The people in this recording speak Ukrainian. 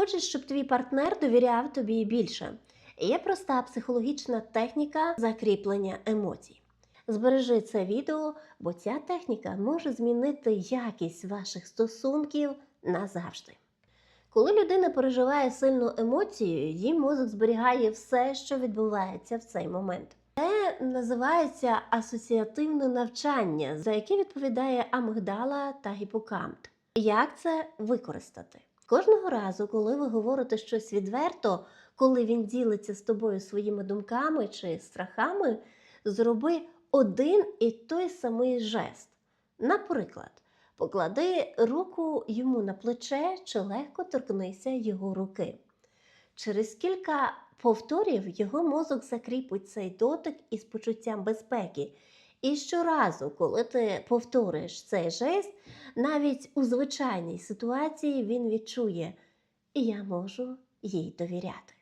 Хочеш, щоб твій партнер довіряв тобі більше. Є проста психологічна техніка закріплення емоцій. Збережи це відео, бо ця техніка може змінити якість ваших стосунків назавжди. Коли людина переживає сильну емоцію, її мозок зберігає все, що відбувається в цей момент. Це називається асоціативне навчання, за яке відповідає амигдала та гіпокамп. Як це використати? Кожного разу, коли ви говорите щось відверто, коли він ділиться з тобою своїми думками чи страхами, зроби один і той самий жест. Наприклад, поклади руку йому на плече чи легко торкнися його руки. Через кілька повторів його мозок закріпить цей дотик із почуттям безпеки. І щоразу, коли ти повториш цей жест, навіть у звичайній ситуації він відчує, я можу їй довіряти.